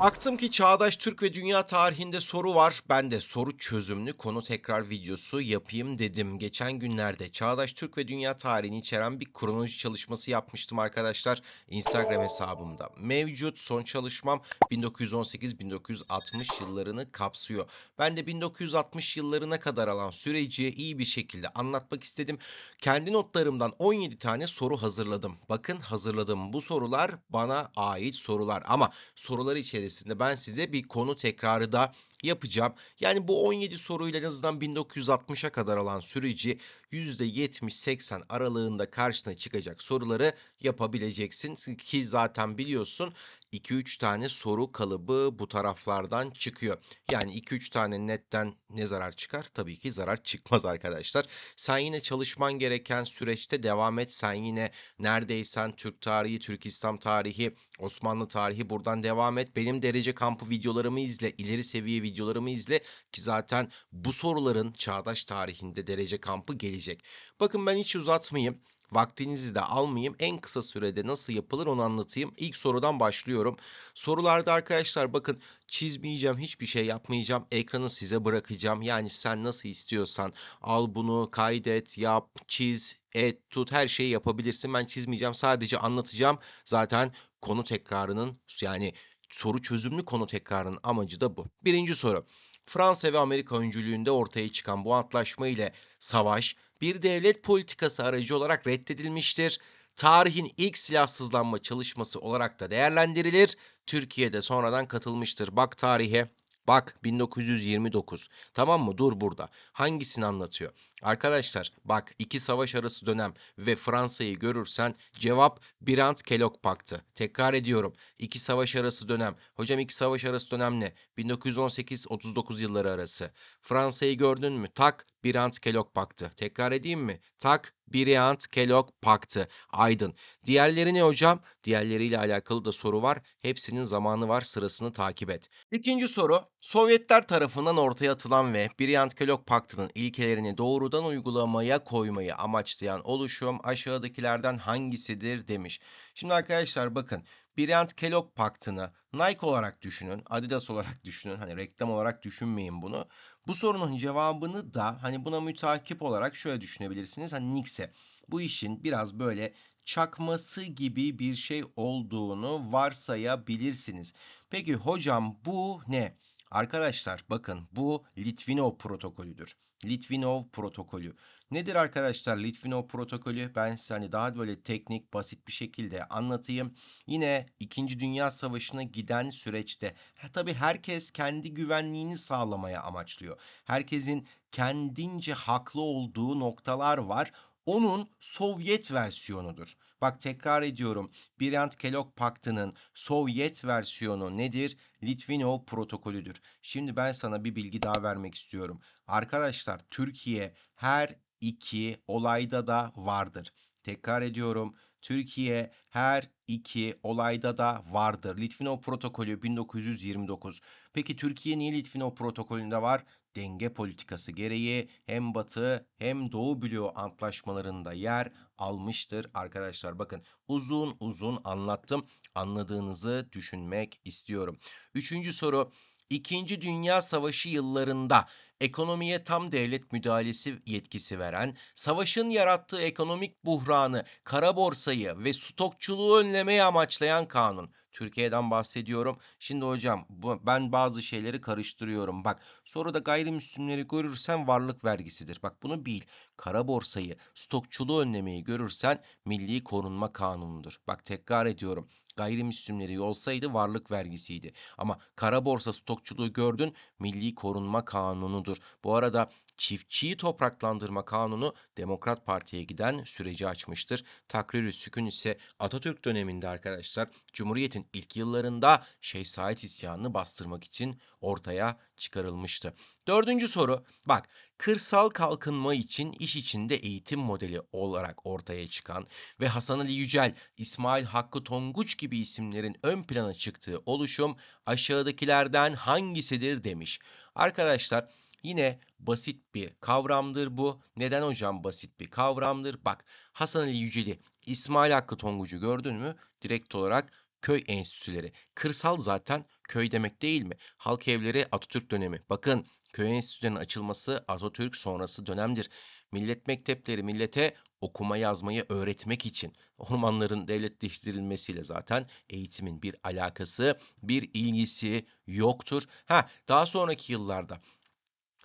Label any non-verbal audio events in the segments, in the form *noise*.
Baktım ki çağdaş Türk ve dünya tarihinde soru var. Ben de soru çözümlü konu tekrar videosu yapayım dedim. Geçen günlerde çağdaş Türk ve dünya tarihini içeren bir kronoloji çalışması yapmıştım arkadaşlar. Instagram hesabımda mevcut. Son çalışmam 1918-1960 yıllarını kapsıyor. Ben de 1960 yıllarına kadar alan süreci iyi bir şekilde anlatmak istedim. Kendi notlarımdan 17 tane soru hazırladım. Bakın hazırladığım bu sorular bana ait sorular ama sorular içerisinde ben size bir konu tekrarı da yapacağım. Yani bu 17 soruyla en azından 1960'a kadar alan süreci %70-80 aralığında karşına çıkacak soruları yapabileceksin. Ki zaten biliyorsun 2-3 tane soru kalıbı bu taraflardan çıkıyor. Yani 2-3 tane netten ne zarar çıkar? Tabii ki zarar çıkmaz *laughs* arkadaşlar. Sen yine çalışman gereken süreçte devam et. Sen yine neredeysen Türk tarihi, Türk İslam tarihi, Osmanlı tarihi buradan devam et. Benim derece kampı videolarımı izle, ileri seviye videolarımı izle ki zaten bu soruların çağdaş tarihinde derece kampı gelecek. Bakın ben hiç uzatmayayım. Vaktinizi de almayayım. En kısa sürede nasıl yapılır onu anlatayım. İlk sorudan başlıyorum. Sorularda arkadaşlar bakın çizmeyeceğim, hiçbir şey yapmayacağım. Ekranı size bırakacağım. Yani sen nasıl istiyorsan al bunu kaydet, yap, çiz, et, tut her şeyi yapabilirsin. Ben çizmeyeceğim. Sadece anlatacağım. Zaten konu tekrarının yani soru çözümlü konu tekrarının amacı da bu. Birinci soru. Fransa ve Amerika öncülüğünde ortaya çıkan bu antlaşma ile savaş bir devlet politikası aracı olarak reddedilmiştir. Tarihin ilk silahsızlanma çalışması olarak da değerlendirilir. Türkiye'de sonradan katılmıştır. Bak tarihe. Bak 1929. Tamam mı? Dur burada. Hangisini anlatıyor? Arkadaşlar bak iki savaş arası dönem ve Fransa'yı görürsen cevap Brand-Kellogg Paktı. Tekrar ediyorum. İki savaş arası dönem. Hocam iki savaş arası dönem ne? 1918-39 yılları arası. Fransa'yı gördün mü? Tak Brand-Kellogg Paktı. Tekrar edeyim mi? Tak Brand-Kellogg Paktı. Aydın. Diğerleri ne hocam? Diğerleriyle alakalı da soru var. Hepsinin zamanı var. Sırasını takip et. İkinci soru. Sovyetler tarafından ortaya atılan ve Brand-Kellogg Paktı'nın ilkelerini doğrudan uygulamaya koymayı amaçlayan oluşum aşağıdakilerden hangisidir demiş. Şimdi arkadaşlar bakın Brand-Kellogg Paktı'nı Nike olarak düşünün, Adidas olarak *laughs* düşünün. Hani reklam olarak düşünmeyin bunu. Bu sorunun cevabını da hani buna mütakip olarak şöyle düşünebilirsiniz. Hani Nix'e bu işin biraz böyle çakması gibi bir şey olduğunu varsayabilirsiniz. Peki hocam bu ne? Arkadaşlar bakın bu Litvinov protokolüdür. Litvinov protokolü. Nedir arkadaşlar Litvinov protokolü? Ben size hani daha böyle teknik, basit bir şekilde anlatayım. Yine 2. Dünya Savaşı'na giden süreçte ha, tabii herkes kendi güvenliğini sağlamaya amaçlıyor. Herkesin kendince haklı olduğu noktalar var. Onun Sovyet versiyonudur. Bak tekrar ediyorum. Brand-Kellogg Paktı'nın Sovyet versiyonu nedir? Litvinov protokolüdür. Şimdi ben sana bir bilgi daha vermek istiyorum. Arkadaşlar Türkiye her iki olayda da vardır. Tekrar ediyorum. Türkiye her iki olayda da vardır. Litvinov protokolü 1929. Peki Türkiye niye Litvinov protokolünde var? Denge politikası gereği hem Batı hem Doğu bloğu antlaşmalarında yer almıştır arkadaşlar. Bakın uzun uzun anlattım. Anladığınızı düşünmek istiyorum. Üçüncü soru. İkinci Dünya Savaşı yıllarında ekonomiye tam devlet müdahalesi yetkisi veren, savaşın yarattığı ekonomik buhranı, kara borsayı ve stokçuluğu önlemeyi amaçlayan kanun. Türkiye'den bahsediyorum. Şimdi hocam bu, ben bazı şeyleri karıştırıyorum. Bak soruda gayrimüslimleri görürsen varlık vergisidir. Bak bunu bil. Kara borsayı, stokçuluğu önlemeyi görürsen milli korunma kanunudur. Bak tekrar ediyorum. Gayrimüslimleri olsaydı varlık vergisiydi. Ama kara borsa stokçuluğu gördün milli korunma kanunudur. Bu arada çiftçiyi topraklandırma kanunu Demokrat Parti'ye giden süreci açmıştır. Takrir-i Sükun ise Atatürk döneminde arkadaşlar Cumhuriyet'in ilk yıllarında Şeyh Said isyanını bastırmak için ortaya çıkarılmıştı. Dördüncü soru. Bak kırsal kalkınma için iş içinde eğitim modeli olarak ortaya çıkan ve Hasan Ali Yücel, İsmail Hakkı Tonguç gibi isimlerin ön plana çıktığı oluşum aşağıdakilerden hangisidir demiş. Arkadaşlar Yine basit bir kavramdır bu. Neden hocam basit bir kavramdır? Bak Hasan Ali Yüceli, İsmail Hakkı Tonguç'u gördün mü? Direkt olarak köy enstitüleri. Kırsal zaten köy demek değil mi? Halk evleri Atatürk dönemi. Bakın köy enstitülerinin açılması Atatürk sonrası dönemdir. Millet mektepleri millete okuma yazmayı öğretmek için. Ormanların devletleştirilmesiyle zaten eğitimin bir alakası, bir ilgisi yoktur. Ha, daha sonraki yıllarda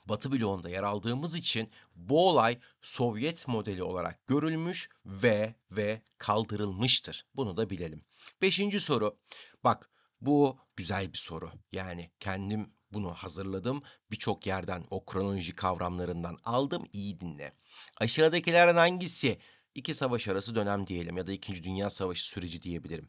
Batı bloğunda yer aldığımız için bu olay Sovyet modeli olarak görülmüş ve ve kaldırılmıştır. Bunu da bilelim. Beşinci soru. Bak bu güzel bir soru. Yani kendim bunu hazırladım. Birçok yerden o kronoloji kavramlarından aldım. İyi dinle. Aşağıdakilerden hangisi iki savaş arası dönem diyelim ya da İkinci Dünya Savaşı süreci diyebilirim.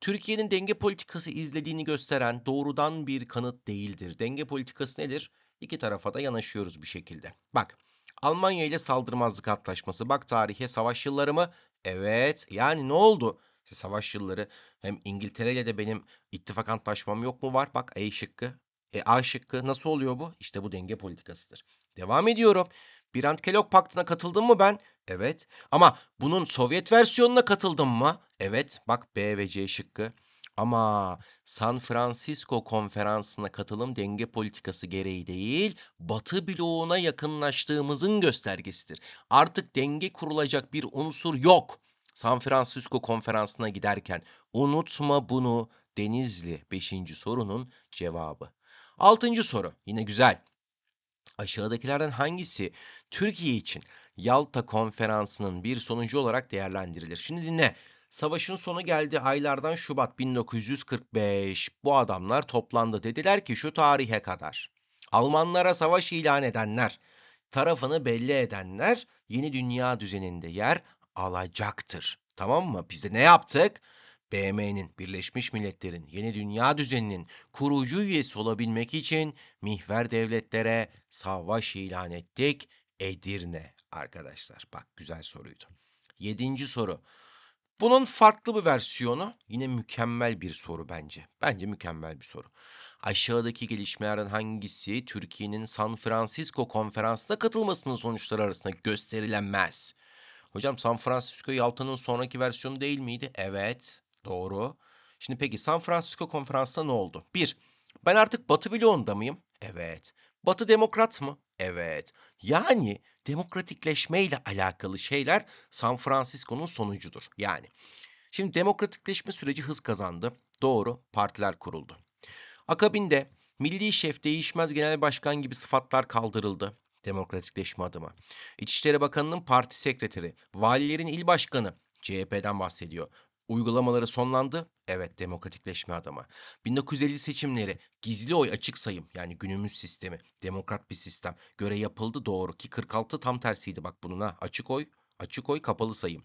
Türkiye'nin denge politikası izlediğini gösteren doğrudan bir kanıt değildir. Denge politikası nedir? İki tarafa da yanaşıyoruz bir şekilde. Bak Almanya ile saldırmazlık antlaşması. Bak tarihe savaş yılları mı? Evet. Yani ne oldu? İşte savaş yılları. Hem İngiltere ile de benim ittifak antlaşmam yok mu var? Bak E şıkkı. E A şıkkı. Nasıl oluyor bu? İşte bu denge politikasıdır. Devam ediyorum. Brand-Kellogg Paktı'na katıldım mı ben? Evet. Ama bunun Sovyet versiyonuna katıldım mı? Evet. Bak B ve C şıkkı. Ama San Francisco konferansına katılım denge politikası gereği değil, Batı bloğuna yakınlaştığımızın göstergesidir. Artık denge kurulacak bir unsur yok. San Francisco konferansına giderken unutma bunu Denizli 5. sorunun cevabı. 6. soru yine güzel. Aşağıdakilerden hangisi Türkiye için Yalta konferansının bir sonucu olarak değerlendirilir? Şimdi dinle. Savaşın sonu geldi aylardan Şubat 1945. Bu adamlar toplandı. Dediler ki şu tarihe kadar. Almanlara savaş ilan edenler, tarafını belli edenler yeni dünya düzeninde yer alacaktır. Tamam mı? Biz de ne yaptık? BM'nin, Birleşmiş Milletler'in yeni dünya düzeninin kurucu üyesi olabilmek için mihver devletlere savaş ilan ettik. Edirne arkadaşlar. Bak güzel soruydu. Yedinci soru. Bunun farklı bir versiyonu yine mükemmel bir soru bence. Bence mükemmel bir soru. Aşağıdaki gelişmelerden hangisi Türkiye'nin San Francisco konferansına katılmasının sonuçları arasında gösterilemez? Hocam San Francisco Yalta'nın sonraki versiyonu değil miydi? Evet, doğru. Şimdi peki San Francisco konferansında ne oldu? Bir, ben artık Batı bloğunda mıyım? Evet. Batı demokrat mı? Evet. Yani demokratikleşmeyle alakalı şeyler San Francisco'nun sonucudur. Yani şimdi demokratikleşme süreci hız kazandı. Doğru, partiler kuruldu. Akabinde Milli Şef Değişmez Genel Başkan gibi sıfatlar kaldırıldı demokratikleşme adımı. İçişleri Bakanı'nın parti sekreteri, valilerin il başkanı CHP'den bahsediyor. Uygulamaları sonlandı. Evet demokratikleşme adamı. 1950 seçimleri gizli oy açık sayım yani günümüz sistemi demokrat bir sistem göre yapıldı doğru ki 46 tam tersiydi bak bunun ha açık oy açık oy kapalı sayım.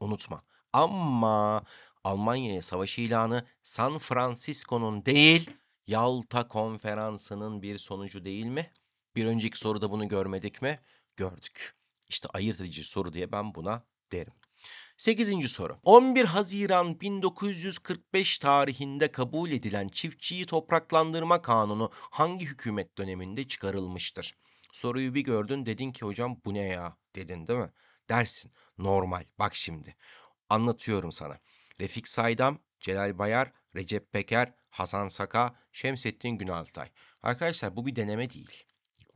Unutma. Ama Almanya'ya savaş ilanı San Francisco'nun değil Yalta konferansının bir sonucu değil mi? Bir önceki soruda bunu görmedik mi? Gördük. İşte ayırt edici soru diye ben buna derim. 8. soru. 11 Haziran 1945 tarihinde kabul edilen çiftçiyi topraklandırma kanunu hangi hükümet döneminde çıkarılmıştır? Soruyu bir gördün dedin ki hocam bu ne ya dedin değil mi? Dersin normal bak şimdi anlatıyorum sana. Refik Saydam, Celal Bayar, Recep Peker, Hasan Saka, Şemsettin Günaltay. Arkadaşlar bu bir deneme değil.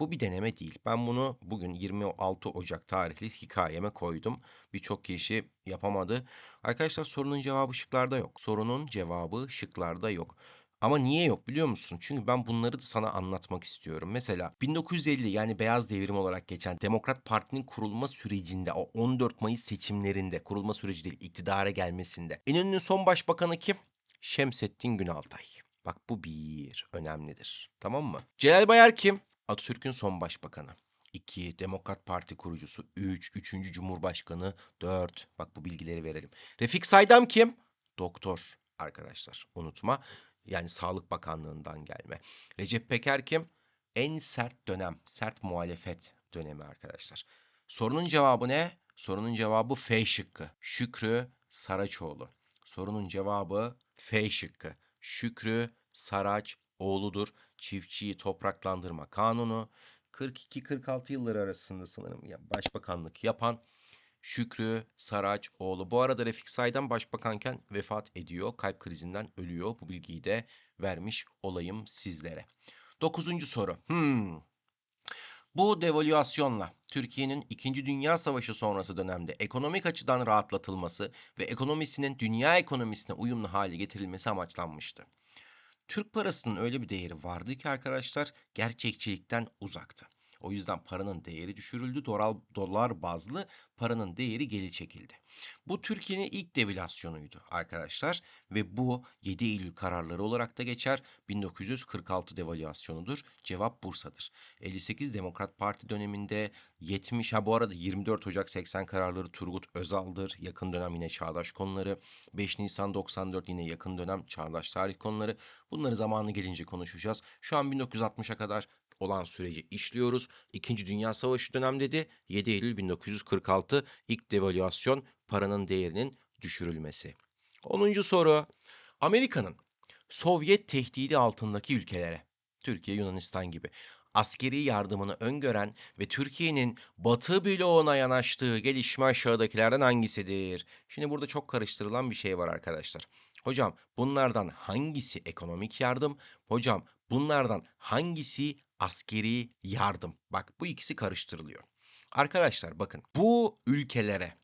Bu bir deneme değil. Ben bunu bugün 26 Ocak tarihli hikayeme koydum. Birçok kişi yapamadı. Arkadaşlar sorunun cevabı şıklarda yok. Sorunun cevabı şıklarda yok. Ama niye yok biliyor musun? Çünkü ben bunları da sana anlatmak istiyorum. Mesela 1950 yani beyaz devrim olarak geçen Demokrat Parti'nin kurulma sürecinde o 14 Mayıs seçimlerinde kurulma süreci değil iktidara gelmesinde. İnönü'nün son başbakanı kim? Şemsettin Günaltay. Bak bu bir önemlidir. Tamam mı? Celal Bayar kim? Atatürk'ün son başbakanı. 2. Demokrat Parti kurucusu. 3. Üç, 3. Cumhurbaşkanı. 4. Bak bu bilgileri verelim. Refik Saydam kim? Doktor arkadaşlar. Unutma. Yani Sağlık Bakanlığı'ndan gelme. Recep Peker kim? En sert dönem. Sert muhalefet dönemi arkadaşlar. Sorunun cevabı ne? Sorunun cevabı F şıkkı. Şükrü Saraçoğlu. Sorunun cevabı F şıkkı. Şükrü Saraç oğludur. Çiftçiyi topraklandırma kanunu 42-46 yılları arasında sanırım ya başbakanlık yapan Şükrü Saraçoğlu. Bu arada Refik Say'dan başbakanken vefat ediyor. Kalp krizinden ölüyor. Bu bilgiyi de vermiş olayım sizlere. Dokuzuncu soru. Hmm. Bu devalüasyonla Türkiye'nin 2. Dünya Savaşı sonrası dönemde ekonomik açıdan rahatlatılması ve ekonomisinin dünya ekonomisine uyumlu hale getirilmesi amaçlanmıştı. Türk parasının öyle bir değeri vardı ki arkadaşlar gerçekçilikten uzaktı. O yüzden paranın değeri düşürüldü. Dolar, dolar bazlı paranın değeri geri çekildi. Bu Türkiye'nin ilk devalüasyonuydu arkadaşlar ve bu 7 Eylül kararları olarak da geçer. 1946 devalüasyonudur. Cevap Bursa'dır. 58 Demokrat Parti döneminde 70 ha bu arada 24 Ocak 80 kararları Turgut Özal'dır. Yakın dönem yine çağdaş konuları. 5 Nisan 94 yine yakın dönem çağdaş tarih konuları. Bunları zamanı gelince konuşacağız. Şu an 1960'a kadar olan süreci işliyoruz. İkinci Dünya Savaşı dönem dedi. 7 Eylül 1946 ilk devalüasyon paranın değerinin düşürülmesi. 10. soru. Amerika'nın Sovyet tehdidi altındaki ülkelere, Türkiye, Yunanistan gibi askeri yardımını öngören ve Türkiye'nin Batı bloğuna yanaştığı gelişme aşağıdakilerden hangisidir? Şimdi burada çok karıştırılan bir şey var arkadaşlar. Hocam bunlardan hangisi ekonomik yardım? Hocam bunlardan hangisi askeri yardım? Bak bu ikisi karıştırılıyor. Arkadaşlar bakın bu ülkelere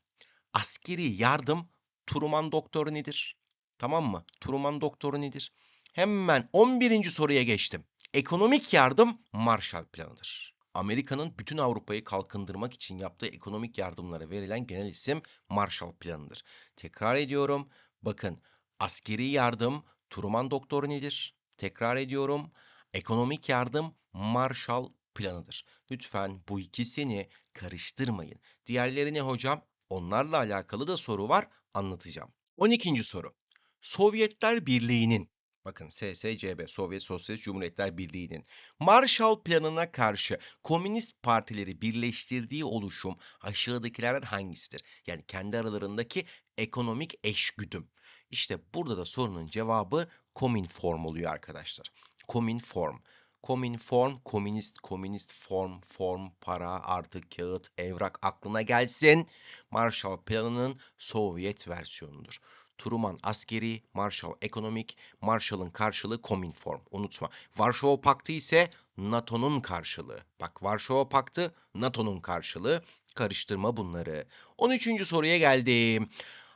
askeri yardım Truman doktoru nedir? Tamam mı? Truman doktoru nedir? Hemen 11. soruya geçtim. Ekonomik yardım Marshall Planı'dır. Amerika'nın bütün Avrupa'yı kalkındırmak için yaptığı ekonomik yardımlara verilen genel isim Marshall Planı'dır. Tekrar ediyorum. Bakın askeri yardım Truman doktoru nedir? Tekrar ediyorum. Ekonomik yardım Marshall Planı'dır. Lütfen bu ikisini karıştırmayın. Diğerleri ne hocam? Onlarla alakalı da soru var, anlatacağım. 12. soru. Sovyetler Birliği'nin Bakın SSCB, Sovyet Sosyalist Cumhuriyetler Birliği'nin Marshall Planı'na karşı komünist partileri birleştirdiği oluşum aşağıdakilerden hangisidir? Yani kendi aralarındaki ekonomik eşgüdüm. İşte burada da sorunun cevabı Kominform oluyor arkadaşlar. Kominform. Kominform, komünist, komünist form, form, para, artı kağıt, evrak aklına gelsin. Marshall Planı'nın Sovyet versiyonudur. Truman askeri, Marshall ekonomik, Marshall'ın karşılığı Kominform. Unutma. Varşova Paktı ise NATO'nun karşılığı. Bak Varşova Paktı NATO'nun karşılığı. Karıştırma bunları. 13. soruya geldim.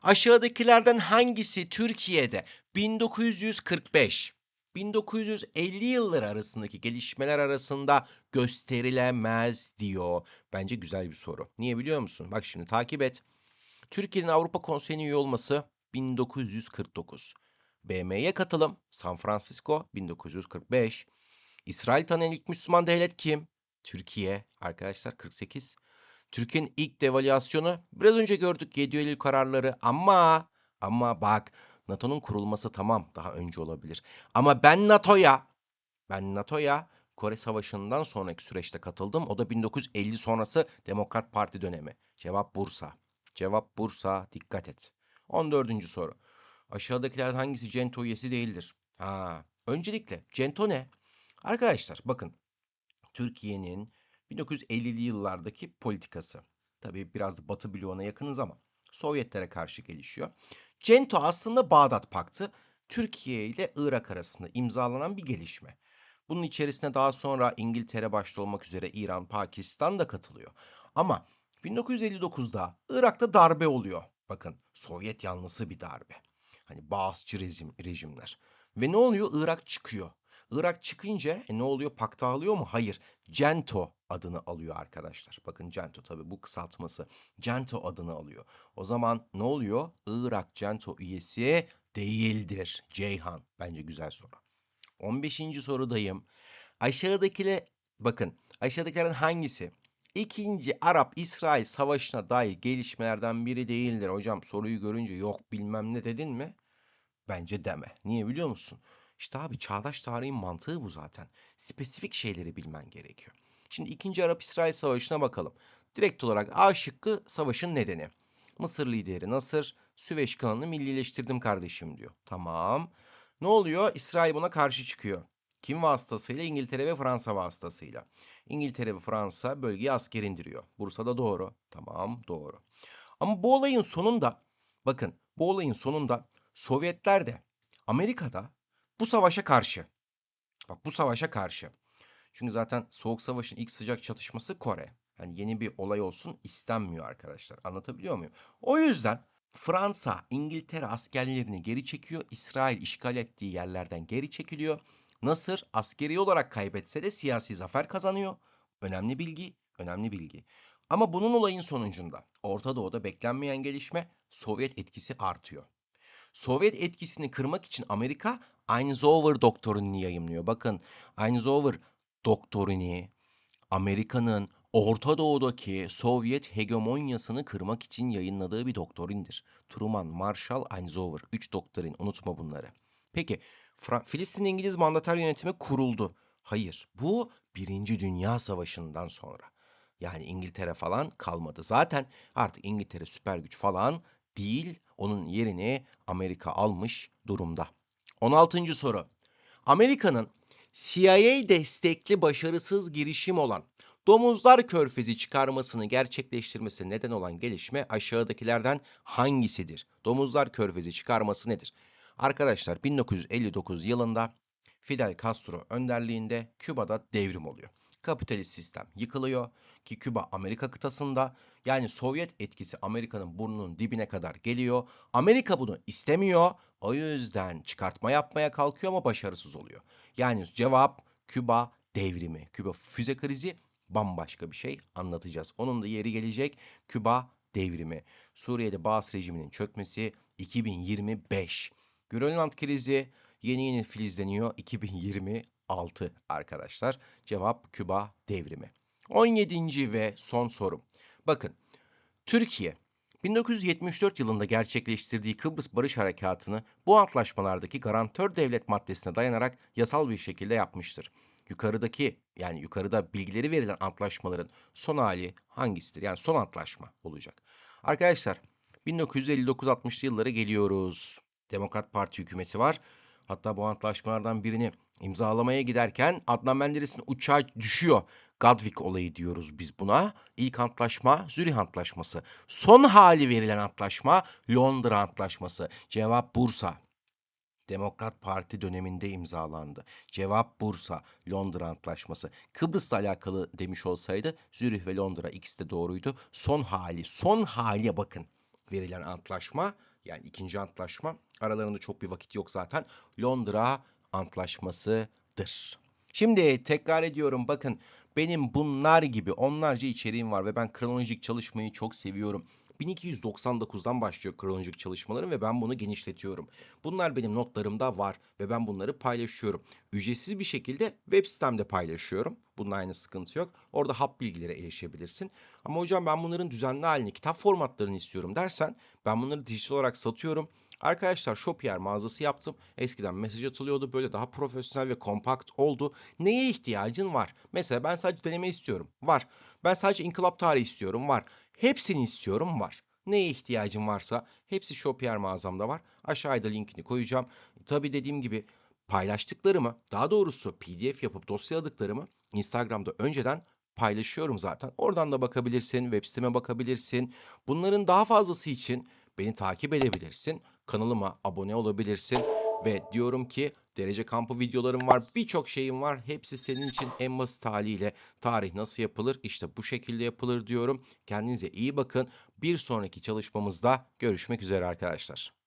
Aşağıdakilerden hangisi Türkiye'de 1945 1950 yılları arasındaki gelişmeler arasında gösterilemez diyor. Bence güzel bir soru. Niye biliyor musun? Bak şimdi takip et. Türkiye'nin Avrupa Konseyi'ne üye olması 1949. BM'ye katılım San Francisco 1945. İsrail tanıyan ilk Müslüman devlet kim? Türkiye arkadaşlar 48. Türkiye'nin ilk devalüasyonu biraz önce gördük 7 Eylül kararları ama ama bak NATO'nun kurulması tamam daha önce olabilir. Ama ben NATO'ya ben NATO'ya Kore Savaşı'ndan sonraki süreçte katıldım. O da 1950 sonrası Demokrat Parti dönemi. Cevap Bursa. Cevap Bursa. Dikkat et. 14. soru. Aşağıdakilerden hangisi CENTO üyesi değildir? Ha, öncelikle CENTO ne? Arkadaşlar bakın Türkiye'nin 1950'li yıllardaki politikası. Tabii biraz Batı bloğuna yakınız ama Sovyetlere karşı gelişiyor. CENTO aslında Bağdat Paktı Türkiye ile Irak arasında imzalanan bir gelişme. Bunun içerisine daha sonra İngiltere başta olmak üzere İran, Pakistan da katılıyor. Ama 1959'da Irak'ta darbe oluyor. Bakın Sovyet yanlısı bir darbe. Hani Bağızçı rejim, rejimler. Ve ne oluyor? Irak çıkıyor. Irak çıkınca e, ne oluyor? Pakta alıyor mu? Hayır. Cento adını alıyor arkadaşlar. Bakın Cento tabii bu kısaltması. Cento adını alıyor. O zaman ne oluyor? Irak Cento üyesi değildir. Ceyhan. Bence güzel soru. 15. sorudayım. Aşağıdakiler bakın aşağıdakilerin hangisi İkinci Arap-İsrail Savaşı'na dair gelişmelerden biri değildir. Hocam soruyu görünce yok bilmem ne dedin mi? Bence deme. Niye biliyor musun? İşte abi çağdaş tarihin mantığı bu zaten. Spesifik şeyleri bilmen gerekiyor. Şimdi 2. Arap-İsrail Savaşı'na bakalım. Direkt olarak A şıkkı savaşın nedeni. Mısır lideri Nasır, Süveyş kanalını millileştirdim kardeşim diyor. Tamam. Ne oluyor? İsrail buna karşı çıkıyor. Kim vasıtasıyla? İngiltere ve Fransa vasıtasıyla. İngiltere ve Fransa bölgeye asker indiriyor. Bursa'da doğru. Tamam doğru. Ama bu olayın sonunda bakın bu olayın sonunda Sovyetler de Amerika'da bu savaşa karşı bak bu savaşa karşı çünkü zaten Soğuk Savaş'ın ilk sıcak çatışması Kore. Yani yeni bir olay olsun istenmiyor arkadaşlar. Anlatabiliyor muyum? O yüzden Fransa, İngiltere askerlerini geri çekiyor. İsrail işgal ettiği yerlerden geri çekiliyor. Nasır askeri olarak kaybetse de siyasi zafer kazanıyor. Önemli bilgi, önemli bilgi. Ama bunun olayın sonucunda Orta Doğu'da beklenmeyen gelişme Sovyet etkisi artıyor. Sovyet etkisini kırmak için Amerika Eisenhower doktrinini yayımlıyor. Bakın Eisenhower doktrini Amerika'nın Orta Doğu'daki Sovyet hegemonyasını kırmak için yayınladığı bir doktrindir. Truman, Marshall, Eisenhower. Üç doktrin. Unutma bunları. Peki Fra- Filistin İngiliz mandatar yönetimi kuruldu. Hayır. Bu Birinci Dünya Savaşı'ndan sonra. Yani İngiltere falan kalmadı. Zaten artık İngiltere süper güç falan değil. Onun yerini Amerika almış durumda. 16. soru. Amerika'nın CIA destekli başarısız girişim olan Domuzlar Körfezi çıkarmasını gerçekleştirmesi neden olan gelişme aşağıdakilerden hangisidir? Domuzlar Körfezi çıkarması nedir? Arkadaşlar 1959 yılında Fidel Castro önderliğinde Küba'da devrim oluyor. Kapitalist sistem yıkılıyor ki Küba Amerika kıtasında yani Sovyet etkisi Amerika'nın burnunun dibine kadar geliyor. Amerika bunu istemiyor. O yüzden çıkartma yapmaya kalkıyor ama başarısız oluyor. Yani cevap Küba devrimi. Küba füze krizi bambaşka bir şey anlatacağız. Onun da yeri gelecek Küba devrimi. Suriye'de Baas rejiminin çökmesi 2025. Grönland krizi yeni yeni filizleniyor 2026 arkadaşlar. Cevap Küba devrimi. 17. ve son sorum. Bakın Türkiye 1974 yılında gerçekleştirdiği Kıbrıs Barış Harekatı'nı bu antlaşmalardaki garantör devlet maddesine dayanarak yasal bir şekilde yapmıştır. Yukarıdaki yani yukarıda bilgileri verilen antlaşmaların son hali hangisidir? Yani son antlaşma olacak. Arkadaşlar 1959-60'lı yıllara geliyoruz. Demokrat Parti hükümeti var. Hatta bu antlaşmalardan birini imzalamaya giderken Adnan Menderes'in uçağı düşüyor. Gadvik olayı diyoruz biz buna. İlk antlaşma Zürih Antlaşması. Son hali verilen antlaşma Londra Antlaşması. Cevap Bursa. Demokrat Parti döneminde imzalandı. Cevap Bursa, Londra Antlaşması. Kıbrıs'la alakalı demiş olsaydı Zürih ve Londra ikisi de doğruydu. Son hali, son haliye bakın verilen antlaşma yani ikinci antlaşma aralarında çok bir vakit yok zaten. Londra Antlaşması'dır. Şimdi tekrar ediyorum bakın benim bunlar gibi onlarca içeriğim var ve ben kronolojik çalışmayı çok seviyorum. 1299'dan başlıyor kronolojik çalışmalarım ve ben bunu genişletiyorum. Bunlar benim notlarımda var ve ben bunları paylaşıyorum. Ücretsiz bir şekilde web sitemde paylaşıyorum. Bunun aynı sıkıntı yok. Orada hap bilgilere erişebilirsin. Ama hocam ben bunların düzenli halini, kitap formatlarını istiyorum dersen ben bunları dijital olarak satıyorum. Arkadaşlar Shopier mağazası yaptım. Eskiden mesaj atılıyordu. Böyle daha profesyonel ve kompakt oldu. Neye ihtiyacın var? Mesela ben sadece deneme istiyorum. Var. Ben sadece inkılap tarihi istiyorum. Var. Hepsini istiyorum. Var. Neye ihtiyacın varsa hepsi Shopier mağazamda var. Aşağıda linkini koyacağım. Tabii dediğim gibi paylaştıklarımı, daha doğrusu PDF yapıp dosyaladıklarımı Instagram'da önceden paylaşıyorum zaten. Oradan da bakabilirsin, web siteme bakabilirsin. Bunların daha fazlası için beni takip edebilirsin. Kanalıma abone olabilirsin ve diyorum ki derece kampı videolarım var. Birçok şeyim var. Hepsi senin için en basit haliyle tarih nasıl yapılır? İşte bu şekilde yapılır diyorum. Kendinize iyi bakın. Bir sonraki çalışmamızda görüşmek üzere arkadaşlar.